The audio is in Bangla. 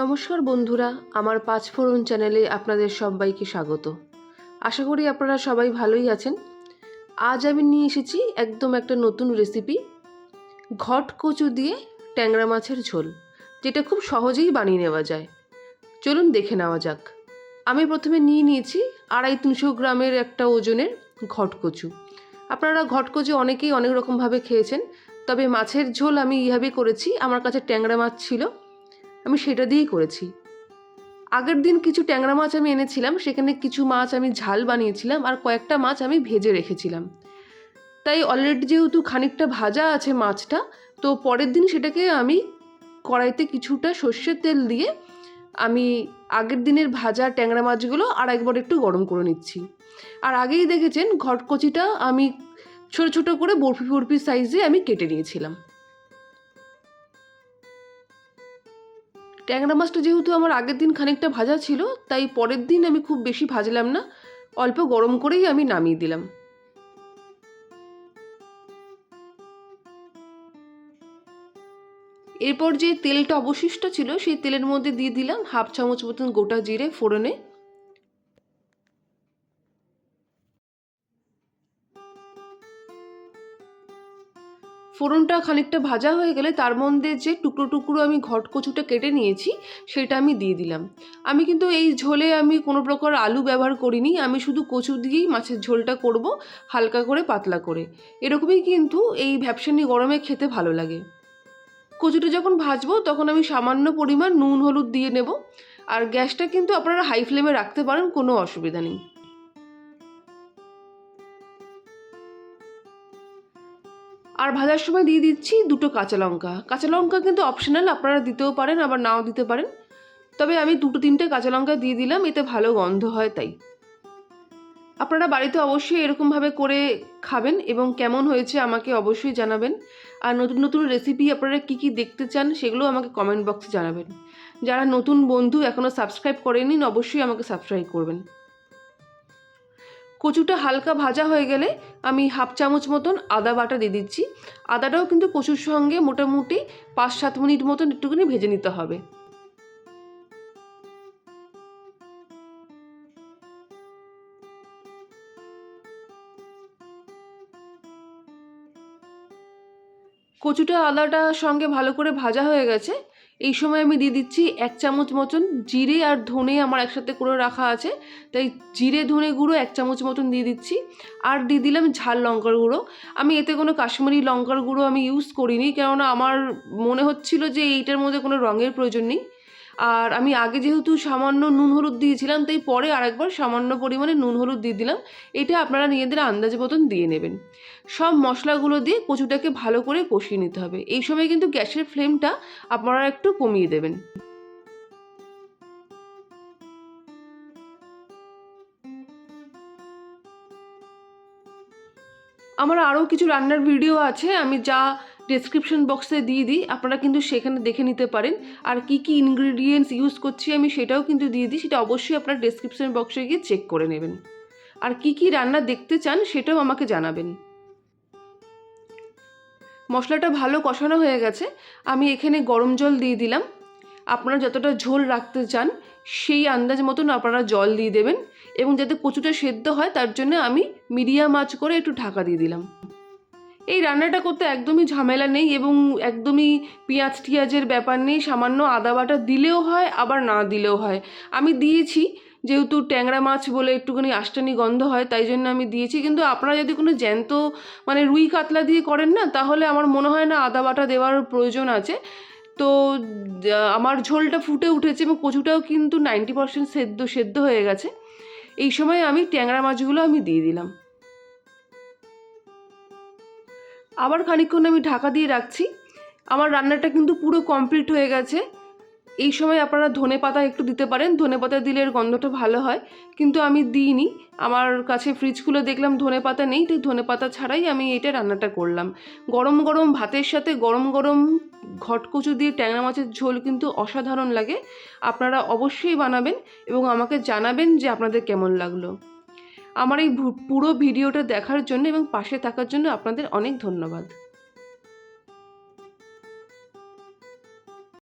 নমস্কার বন্ধুরা, আমার পাঁচফোড়ন চ্যানেলে আপনাদের সবাইকে স্বাগত। আশা করি আপনারা সবাই ভালোই আছেন। আজ আমি নিয়ে এসেছি একদম একটা নতুন রেসিপি ঘট কচু দিয়ে ট্যাংরা মাছের ঝোল, যেটা খুব সহজেই বানিয়ে নেওয়া যায়। চলুন দেখে নেওয়া যাক। আমি প্রথমে নিয়ে নিয়েছি আড়াই তিনশো গ্রামের একটা ওজনের ঘট কচু। আপনারা ঘট কচু অনেকেই অনেক রকমভাবে খেয়েছেন, তবে মাছের ঝোল আমি এইভাবেই করেছি। আমার কাছে ট্যাংরা মাছ ছিল। আমি সেটা দিয়েই করেছি। আগের দিন কিছু ট্যাংরা মাছ আমি এনেছিলাম, সেখানে কিছু মাছ আমি ঝাল বানিয়েছিলাম আর কয়েকটা মাছ আমি ভেজে রেখেছিলাম। তাই অলরেডি যেহেতু খানিকটা ভাজা আছে মাছটা, তো পরের দিন সেটাকে আমি কড়াইতে কিছুটা সর্ষের তেল দিয়ে আমি আগের দিনের ভাজা ট্যাংরা মাছগুলো আর একবার একটু গরম করে নিচ্ছি। আর আগেই দেখেছেন ঘটকচিটা আমি ছোট ছোট করে বরফি বরফি সাইজে আমি কেটে নিয়েছিলাম। ট্যাংরা মাছটা যেহেতু আমার আগের দিন খানিকটা ভাজা ছিল, তাই পরের দিন আমি খুব বেশি ভাজলাম না। অল্প গরম করেই আমি নামিয়ে দিলাম। এরপর যে তেলটা অবশিষ্ট ছিল, সেই তেলের মধ্যে দিয়ে দিলাম হাফ চামচ মতন গোটা জিরে ফোড়নে। ফোড়নটা খানিকটা ভাজা হয়ে গেলে তার মধ্যে যে টুকরো টুকরো আমি ঘট কচুটা কেটে নিয়েছি, সেটা আমি দিয়ে দিলাম। আমি কিন্তু এই ঝোলে আমি কোনো প্রকার আলু ব্যবহার করিনি, আমি শুধু কচু দিয়েই মাছের ঝোলটা করব, হালকা করে পাতলা করে। এরকমই কিন্তু এই ভ্যাপসানি গরমে খেতে ভালো লাগে। কচুটা যখন ভাজবো, তখন আমি সামান্য পরিমাণ নুন, হলুদ দিয়ে নেব। আর গ্যাসটা কিন্তু আপনারা হাই ফ্লেমে রাখতে পারেন, কোনো অসুবিধা নেই। আর ভাজার সময় দিয়ে দিচ্ছি দুটো কাঁচা লঙ্কা। কাঁচা লঙ্কা কিন্তু অপশনাল আপনারা দিতেও পারেন, আবার নাও দিতে পারেন। তবে আমি দুটো তিনটে কাঁচা লঙ্কা দিয়ে দিলাম, এতে ভালো গন্ধ হয় তাই। আপনারা বাড়িতে অবশ্যই এরকমভাবে করে খাবেন এবং কেমন হয়েছে আমাকে অবশ্যই জানাবেন। আর নতুন নতুন রেসিপি আপনারা কী কী দেখতে চান সেগুলো আমাকে কমেন্ট বক্সে জানাবেন। যারা নতুন বন্ধু এখনও সাবস্ক্রাইব করেনি অবশ্যই আমাকে সাবস্ক্রাইব করবেন। কচুটা হালকা ভাজা হয়ে গেলে আমি হাফ চামচ মতন আদা বাটা দিয়ে দিচ্ছি। আদাটাও কিন্তু কচুর সঙ্গে মোটামুটি পাঁচ সাত মিনিট মতন একটুখানি ভেজে নিতে হবে। কচুটা আদাটার সঙ্গে ভালো করে ভাজা হয়ে গেছে। এই সময় আমি দিয়ে দিচ্ছি এক চামচ মতন জিরে আর ধনে আমার একসাথে করে রাখা আছে। তাই জিরে, ধনে গুঁড়ো এক চামচ মতন দিয়ে দিচ্ছি। আর দিয়ে দিলাম ঝাল লঙ্কার গুঁড়ো। আমি এতে কোনো কাশ্মীরি লঙ্কার গুঁড়ো আমি ইউজ করিনি। কেননা আমার মনে হচ্ছিল যে এইটার মধ্যে কোনো রঙের প্রয়োজন নেই। আর আমি আগে যেহেতু সামান্য নুন হলুদ দিয়েছিলাম, তাই পরে আরেকবার সামান্য পরিমাণে নুন হলুদ দিয়ে দিলাম। এটা আপনারা নিজেদের আন্দাজ মতন দিয়ে নেবেন। সব মশলাগুলো দিয়ে কচুটাকে ভালো করে কষিয়ে নিতে হবে। এই সময় কিন্তু গ্যাসের ফ্লেমটা আপনারা একটু কমিয়ে দেবেন। আমার আরও কিছু রান্নার ভিডিও আছে। আমি যা ডেসক্রিপশন বক্সে দিয়ে দিই। আপনারা কিন্তু সেখানে দেখে নিতে পারেন। আর কি কি ইনগ্রিডিয়েন্টস ইউজ করছি আমি সেটাও কিন্তু দিয়ে দিই। সেটা অবশ্যই আপনার ডেসক্রিপশন বক্সে গিয়ে চেক করে নেবেন। আর কি কি রান্না দেখতে চান সেটাও আমাকে জানাবেন। মশলাটা ভালো কষানো হয়ে গেছে। আমি এখানে গরম জল দিয়ে দিলাম। আপনারা যতটা ঝোল রাখতে চান সেই আন্দাজ মতন আপনারা জল দিয়ে দেবেন। এবং যাতে কচুটা সেদ্ধ হয় তার জন্য আমি মিডিয়াম আঁচ করে একটু ঢাকা দিয়ে দিলাম। এই রান্নাটা করতে একদমই ঝামেলা নেই এবং একদমই পেঁয়াজ টিয়াজের ব্যাপার নেই, সামান্য আদা বাটা দিলেও হয়, আবার না দিলেও হয়। আমি দিয়েছি, যেহেতু ট্যাংরা মাছ বলে একটুখানি আষ্টানি গন্ধ হয়, তাই জন্য আমি দিয়েছি। কিন্তু আপনারা যদি কোনো জ্যান্ত মানে রুই কাতলা দিয়ে করেন না, তাহলে আমার মনে হয় না আদা বাটা দেওয়ার প্রয়োজন আছে। তো আমার ঝোলটা ফুটে উঠেছে এবং কচুটাও কিন্তু নাইনটি পার্সেন্ট সেদ্ধ সেদ্ধ হয়ে গেছে। এই সময় আমি ট্যাংরা মাছগুলো আমি দিয়ে দিলাম। আবার খানিকক্ষণ আমি ঢাকা দিয়ে রাখছি। আমার রান্নাটা কিন্তু পুরো কমপ্লিট হয়ে গেছে। এই সময় আপনারা ধনে পাতা একটু দিতে পারেন। ধনে পাতা দিলে এর গন্ধটা ভালো হয়। কিন্তু আমি দিইনি। আমার কাছে ফ্রিজ খুলে দেখলাম ধনে পাতা নেই, তাই ধনে পাতা ছাড়াই আমি এটা রান্নাটা করলাম। গরম গরম ভাতের সাথে গরম গরম ঘটকচু দিয়ে ট্যাংরা মাছের ঝোল কিন্তু অসাধারণ লাগে। আপনারা অবশ্যই বানাবেন এবং আমাকে জানাবেন যে আপনাদের কেমন লাগল। আমার এই পুরো ভিডিওটা দেখার জন্য এবং পাশে থাকার জন্য আপনাদের অনেক ধন্যবাদ।